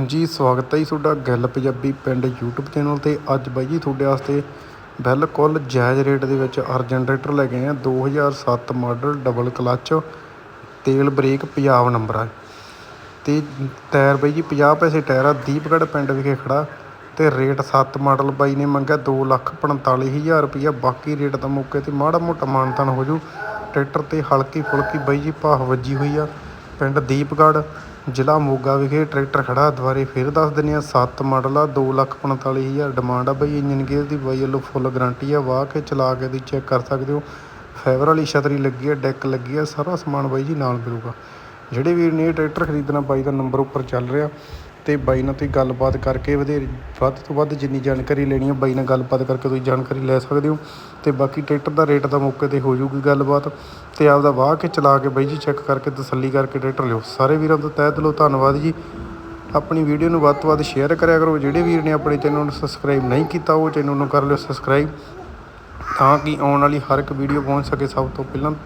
ਹਾਂਜੀ, ਸਵਾਗਤ ਹੈ ਜੀ ਤੁਹਾਡਾ ਗੱਲ ਪੰਜਾਬੀ ਪਿੰਡ YouTube ਚੈਨਲ ਤੇ। ਅੱਜ ਬਾਈ ਜੀ ਤੁਹਾਡੇ ਵਾਸਤੇ ਬਿਲਕੁਲ ਜਾਇਜ਼ ਰੇਟ ਦੇ ਵਿੱਚ ਅਰਜਨ ਜਨਰੇਟਰ ਲੈ ਕੇ ਆਏ ਆ 2007 ਮਾਡਲ ਡਬਲ ਕਲਚ ਤੇਲ ਬ੍ਰੇਕ ਪੰਜਾਬ ਨੰਬਰ ਆ। ਤੇ ਟਾਇਰ ਬਾਈ ਜੀ 50 ਪੈਸੇ ਟਾਇਰ ਆ। ਦੀਪਗੜ੍ਹ ਪਿੰਡ ਵਿਖੇ ਖੜਾ। ਤੇ ਰੇਟ 7 ਮਾਡਲ ਬਾਈ ਨੇ ਮੰਗਿਆ, ਦੋ ਲੱਖ ਪੰਤਾਲੀ ਹਜ਼ਾਰ ਰੁਪਈਆ। ਬਾਕੀ ਰੇਟ ਦਾ ਮੌਕੇ ਤੇ ਮਾੜਾ ਮੋਟਾ ਮਾਨਤਾਨ ਹੋ ਜੂ। ਟਰੈਕਟਰ ਤੇ ਹਲਕੀ ਫੁਲਕੀ ਬਾਈ ਜੀ ਭਾਹ ਵੱਜੀ ਹੋਈ ਆ। ਪਿੰਡ ਦੀਪਗੜ੍ਹ ਜ਼ਿਲ੍ਹਾ ਮੋਗਾ ਵਿਖੇ ਟਰੈਕਟਰ ਖੜਾ ਦੁਬਾਰੇ ਫਿਰ ਦੱਸ ਦਿੰਦੇ ਆ 7 ਮਾਡਲ ਆ, ਦੋ ਲੱਖ ਪੰਤਾਲੀ ਹਜ਼ਾਰ ਡਿਮਾਂਡ ਆ ਬਾਈ ਇੰਜਨ ਗੇਅਰ ਦੀ ਬਾਈ ਵੱਲੋਂ ਫੁੱਲ ਗਾਰੰਟੀ ਆ, ਵਾਹ ਕੇ ਚਲਾ ਕੇ ਦੀ ਚੈੱਕ ਕਰ ਸਕਦੇ ਹੋ। ਫਾਈਬਰ ਵਾਲੀ ਛਤਰੀ ਲੱਗੀ ਆ ਡੈਕ ਲੱਗੀ ਆ, ਸਾਰਾ ਸਮਾਨ ਬਾਈ ਜੀ ਨਾਲ ਮਿਲੂਗਾ। ਜਿਹੜੇ ਵੀਰ ਨੇ ਇਹ ਟਰੈਕਟਰ ਖਰੀਦਣਾ ਬਾਈ ਦਾ ਨੰਬਰ ਉੱਪਰ ਚੱਲ ਰਿਹਾ। ਤੇ ਬਾਈ ਨਾਲ ਤੁਸੀਂ ਗੱਲਬਾਤ ਕਰਕੇ ਵਧੇਰੇ ਵੱਧ ਤੋਂ ਵੱਧ ਜਿੰਨੀ ਜਾਣਕਾਰੀ ਲੈਣੀ ਹੈ ਬਾਈ ਨਾਲ ਗੱਲਬਾਤ ਕਰਕੇ ਤੁਸੀਂ ਜਾਣਕਾਰੀ ਲੈ ਸਕਦੇ ਹੋ। ਤੇ ਬਾਕੀ ਟਰੈਕਟਰ ਦਾ ਰੇਟ ਦਾ ਮੌਕੇ ਤੇ ਹੋ ਜੂਗੀ ਗੱਲਬਾਤ। ਤੇ ਆਪਦਾ ਵਾਹ ਕੇ ਚਲਾ ਕੇ ਬਾਈ ਜੀ ਚੈੱਕ ਕਰਕੇ ਤਸੱਲੀ ਕਰਕੇ ਟਰੈਕਟਰ ਲਿਓ। ਸਾਰੇ ਵੀਰਾਂ ਦਾ ਤਹਿ ਦਿਲੋਂ ਧੰਨਵਾਦ ਜੀ। ਆਪਣੀ ਵੀਡੀਓ ਨੂੰ ਵੱਧ ਤੋਂ ਵੱਧ ਸ਼ੇਅਰ ਕਰਿਆ ਕਰੋ। ਜਿਹੜੇ ਵੀਰ ਨੇ ਆਪਣੇ ਚੈਨਲ ਨੂੰ ਸਬਸਕ੍ਰਾਈਬ ਨਹੀਂ ਕੀਤਾ, ਉਹ ਚੈਨਲ ਨੂੰ ਕਰ ਲਿਓ ਸਬਸਕ੍ਰਾਈਬ ਤਾਂ ਕਿ ਆਉਣ ਵਾਲੀ ਹਰ ਇੱਕ ਵੀਡੀਓ ਪਹੁੰਚ ਸਕੇ। ਸਭ ਤੋਂ ਪਹਿਲਾਂ ਤਾਂ